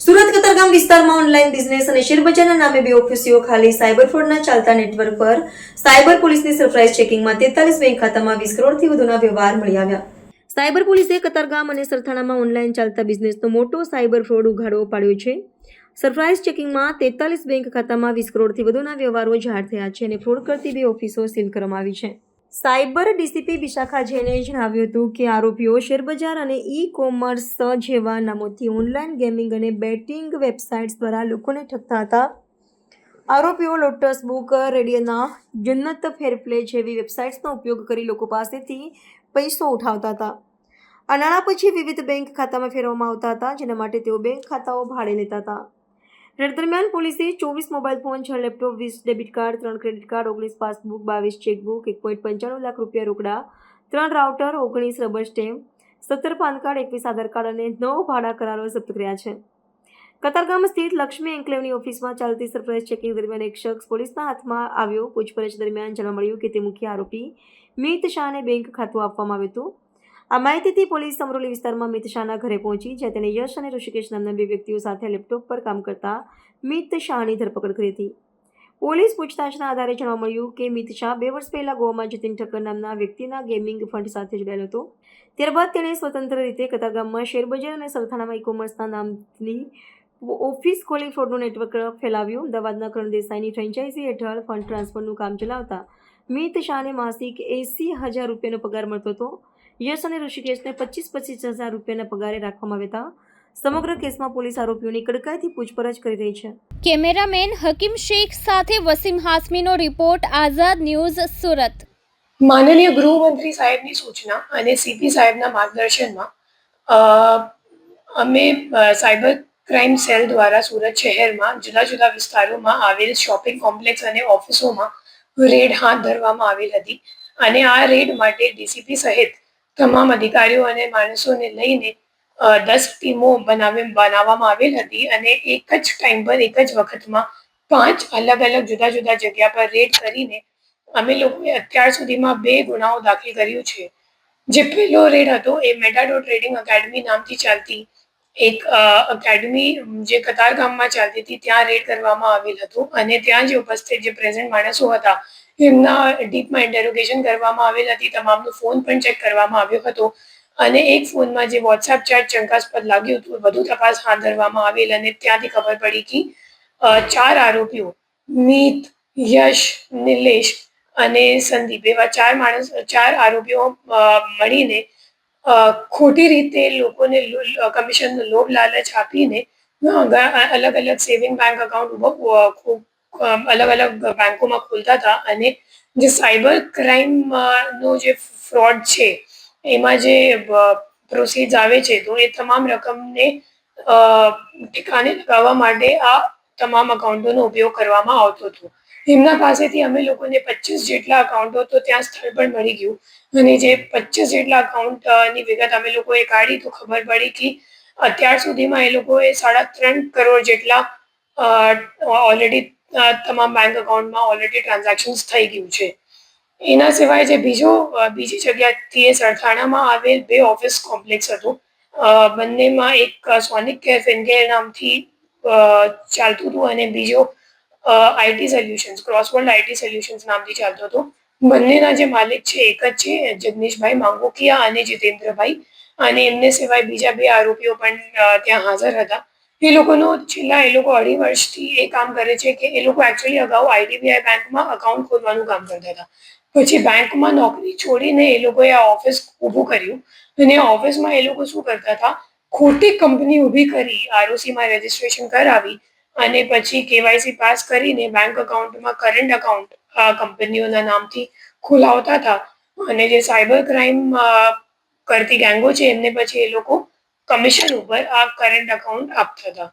સુરત કતારગામ વિસ્તારમાં online business અને શેરબજારના નામે બે ઓફિસીઓ ખાલી સાયબર ફ્રોડના ચાલતા નેટવર્ક પર સાયબર પોલીસની સરપ્રાઇઝ ચેકિંગમાં તેતાલીસ બેંક ખાતામાં વીસ કરોડથી વધુના વ્યવહાર મળી આવ્યા. સાયબર પોલીસે કતારગામ અને સરથાણામાં ઓનલાઈન ચાલતા બિઝનેસનો મોટો સાયબર ફ્રોડ ઉઘાડો પાડ્યો છે. સરપ્રાઇઝ ચેકિંગમાં તેતાલીસ બેંક ખાતામાં વીસ કરોડથી વધુના વ્યવહારો જાહેર થયા છે અને ફ્રોડ કરતી બે ઓફિસો સીલ કરવામાં આવી છે. સાયબર ડીસીપી વિશાખા જૈને જણાવ્યું હતું કે આરોપીઓ શેરબજાર અને ઈ કોમર્સ જેવા નામોથી ઓનલાઈન ગેમિંગ અને બેટિંગ વેબસાઇટ્સ દ્વારા લોકોને ઠગતા હતા. આરોપીઓ લોટસ બુક, રેડિયોના, જન્નત ફેરપ્લે જેવી વેબસાઇટ્સનો ઉપયોગ કરી લોકો પાસેથી પૈસો ઉઠાવતા હતા. આ નાણાં પછી વિવિધ બેંક ખાતામાં ફેરવવામાં આવતા હતા, જેના માટે તેઓ બેંક ખાતાઓ ભાડે લેતા હતા. રેડ દરમિયાન પોલીસે ચોવીસ મોબાઈલ ફોન, છ લેપટોપ, વીસ ડેબિટ કાર્ડ, ત્રણ ક્રેડિટ કાર્ડ, ઓગણીસ પાસબુક, બાવીસ ચેકબુક, એક પોઈન્ટ પંચાણું લાખ રૂપિયા રોકડા, ત્રણ રાઉટર, ઓગણીસ રબર સ્ટેમ્પ, સત્તર પાન કાર્ડ, એકવીસ આધાર કાર્ડ અને નવ ભાડા કરારો જપ્ત કર્યા છે. કતારગામ સ્થિત લક્ષ્મી એન્કલેવની ઓફિસમાં ચાલતી સરપ્રાઇઝ ચેકિંગ દરમિયાન એક શખ્સ પોલીસના હાથમાં આવ્યો. પૂછપરછ દરમિયાન જાણવા મળ્યું કે તે મુખ્ય આરોપી મિત શાહને બેંક ખાતું આપવામાં આવ્યું હતું. આ માહિતીથી પોલીસ અમરોલી વિસ્તારમાં મિત શાહના ઘરે પહોંચી, જ્યાં તેને યશ અને ઋષિકેશ નામના બે વ્યક્તિઓ સાથે લેપટોપ પર કામ કરતા મિત શાહની ધરપકડ કરી હતી. પોલીસ પૂછતાછના આધારે જાણવા મળ્યું કે મિત શાહ બે વર્ષ પહેલા ગોવામાં જતીન ઠક્કર નામના વ્યક્તિના ગેમિંગ ફંડ સાથે જોડાયેલો હતો. ત્યારબાદ તેણે સ્વતંત્ર રીતે કતારગામમાં શેરબજાર અને સરથાણામાં ઇકોમર્સના નામની ઓફિસ ખોલી ફ્રોડનું નેટવર્ક ફેલાવ્યું. અમદાવાદના કરણ દેસાઈની ફ્રેન્ચાઇઝી હેઠળ ફંડ ટ્રાન્સફરનું કામ ચલાવતા મિત શાહને માસિક એસી હજાર રૂપિયાનો પગાર મળતો હતો. યશ અને ઋષિકેશને પચીસ પચીસ હજાર રૂપિયાના પગારે રાખવામાં આવ્યા હતા. સમગ્ર કેસમાં પોલીસ આરોપીઓની કડકાઈથી પૂછપરછ કરી રહી છે. કેમેરામેન હકીમ શેખ સાથે વસીમ હાસમીનો રિપોર્ટ આઝાદ ન્યૂઝ સુરત. માનનીય ગૃહમંત્રી સાહેબની સૂચના અને સીપી સાહેબના માર્ગદર્શનમાં અમે સાયબર ક્રાઇમ સેલ દ્વારા સુરત શહેરમાં જુદા જુદા વિસ્તારોમાં આવેલ શોપિંગ કોમ્પ્લેક્સ અને ઓફિસોમાં રેડ હાથ ધરવામાં આવી હતી. અને આ રેડ માટે ડીસીપી સહિત તમામ અધિકારીઓ અને માણસોને લઈને દસ ટીમો બનાવી, બનાવવામાં આવેલ હતી અને એક જ ટાઈમ પર એક જ વખતમાં પાંચ અલગ અલગ જુદા જુદા જગ્યા પર રેડ કરીને અમે લોકોએ અત્યાર સુધીમાં બે ગુનાઓ દાખલ કર્યું છે. જે પહેલો રેડ હતો એ મેટાડો ટ્રેડિંગ એકેડમી નામથી ચાલતી એક એકેડમી જે કતાર ગામમાં ચાલતી હતી, ત્યાં રેડ કરવામાં આવેલ હતું અને ત્યાં જે ઉપસ્થિત જે પ્રેઝન્ટ માણસો હતા, એમના ડીપમાં ઇન્ટેરોગેશન કરવામાં આવેલ હતી, તમામનો ફોન પણ ચેક કરવામાં આવ્યો હતો અને એક ફોનમાં જે વોટ્સએપ ચેટ શંકાસ્પદ લાગ્યું હતું, વધુ તપાસ હાથ ધરવામાં આવેલ અને ત્યાંથી ખબર પડી કે ચાર આરોપીઓ, મીત, યશ, નિલેશ અને સંદીપ, એવા ચાર માણસ, ચાર આરોપીઓ મળીને ખોટી રીતે લોકોને કમિશનનો લોભ લાલચ આપીને અલગ અલગ સેવિંગ બેંક અકાઉન્ટ અલગ અલગ બેંકોમાં ખોલતા હતા અને જે સાયબર ક્રાઇમ નો જે ફ્રોડ છે એમાં જે પ્રોસીડ આવે છે તો એ તમામ રકમને અ, ઠેકાણે લગાવવા માટે આ તમામ અકાઉન્ટોનો ઉપયોગ કરવામાં આવતો હતો. એમના પાસેથી અમે લોકોને પચીસ જેટલા અકાઉન્ટો તો ત્યાં સ્થળ પર મળી ગયું. અને જે પચીસ જેટલા અકાઉન્ટની વિગત અમે લોકોએ કાઢી તો ખબર પડી કે અત્યાર સુધીમાં એ લોકોએ સાડા ત્રણ કરોડ જેટલા ઓલરેડી તમામ બેંક અકાઉન્ટમાં ઓલરેડી ટ્રાન્ઝેક્શન્સ થઈ ગયું છે. એના સિવાય જે બીજો બીજી જગ્યાથી એ સરથાણામાં આવેલ બે ઓફિસ કોમ્પ્લેક્સ હતું. બંનેમાં એક સોનિક કેર ફિનકેર નામથી ચાલતું હતું અને બીજો IT solutions Crossworld IT solutions નામથી ચાલતો હતો. બંનેના જે માલિક છે, એક જ છે, જગદીશભાઈ માંગોકિયા અને જીતેન્દ્રભાઈ. અને એમને સિવાય બીજા બે આરોપીઓ પણ ત્યાં હાજર હતા. એ લોકોનો છેલ્લા, એ લોકો અઢી વર્ષથી એ કામ કરે છે કે એ લોકો એકચ્યુઅલી અગાઉ આઈડીબીઆઈ બેંકમાં અકાઉન્ટ ખોલવાનું કામ કરતા હતા. પછી બેંકમાં નોકરી છોડીને એ લોકોએ આ ઓફિસ ઊભું કર્યું. અને ઓફિસમાં એ લોકો શું કરતા હતા? ખોટી કંપની ઊભી કરી, આરઓસીમાં રજીસ્ટ્રેશન કરાવી અને પછી કેવાયસી પાસ કરીને બેંક અકાઉન્ટમાં કરંટ અકાઉન્ટ કંપનીઓના નામથી ખોલાવતા હતા. અને જે સાયબર ક્રાઇમ કરતી ગેંગો છે, એમને પછી એ લોકો કમિશન ઉપર આ કરંટ અકાઉન્ટ આપતા હતા.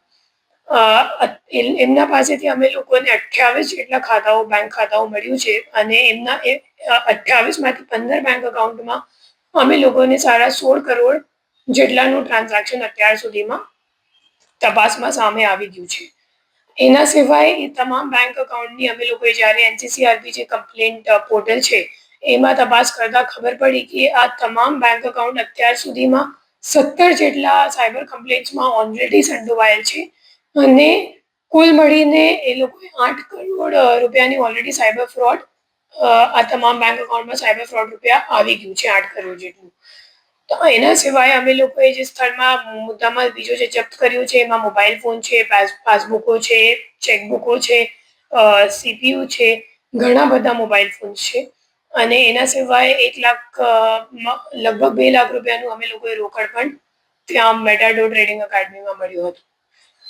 એમના પાસેથી અમે લોકોને અઠ્યાવીસ જેટલા ખાતાઓ બેંક ખાતાઓ મળ્યું છે અને એમના એ અઠ્યાવીસમાંથી પંદર બેંક અકાઉન્ટમાં અમે લોકોને સારા સોળ કરોડ જેટલાનું ટ્રાન્ઝેક્શન અત્યાર સુધીમાં તપાસમાં સામે આવી ગયું છે. એના સિવાય એ તમામ બેંક અકાઉન્ટની અમે લોકોએ જ્યારે એનસીસીઆરબી જે કમ્પ્લેન્ટ પોર્ટલ છે, એમાં તપાસ કરતા ખબર પડી કે આ તમામ બેંક અકાઉન્ટ અત્યાર સુધીમાં સત્તર જેટલા સાયબર કમ્પ્લેન્ટ્સમાં ઓલરેડી સંડોવાયેલ છે. અને કુલ મળીને એ લોકોએ આઠ કરોડ રૂપિયાની ઓલરેડી સાયબર ફ્રોડ આ તમામ બેંક એકાઉન્ટમાં સાયબર ફ્રોડ રૂપિયા આવી ગયું છે, આઠ કરોડ જેટલું. તો એના સિવાય અમે લોકોએ જે સ્થળમાં મુદ્દામાં બીજો જે જપ્ત કર્યો છે, એમાં મોબાઈલ ફોન છે, પાસ પાસબુકો છે ચેકબુકો છે સીપીયુ છે, ઘણા બધા મોબાઈલ ફોન છે. અને એના સિવાય એક લાખ લગભગ બે લાખ રૂપિયાનું અમે લોકોએ રોકડ પણ ત્યાં મેટાડો ટ્રેડિંગ અકાદમીમાં મળ્યું હતું.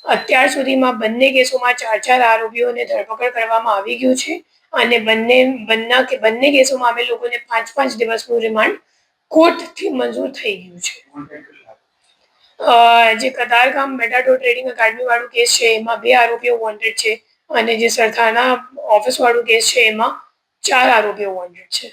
અત્યાર સુધીમાં બંને કેસોમાં ચાર ચાર આરોપીઓને ધરપકડ કરવામાં આવી ગયું છે. અને બંને બંને કે, બંને કેસોમાં અમે લોકોને પાંચ પાંચ દિવસનું રિમાન્ડ કોર્ટથી મંજૂર થઈ ગયું છે. જે કતારગામ મેટાડો ટ્રેડિંગ એકેડમી વાળું કેસ છે, એમાં બે આરોપીઓ વોન્ટેડ છે અને જે સરથાના ઓફિસ વાળું કેસ છે, એમાં ચાર આરોપીઓ વોન્ટેડ છે.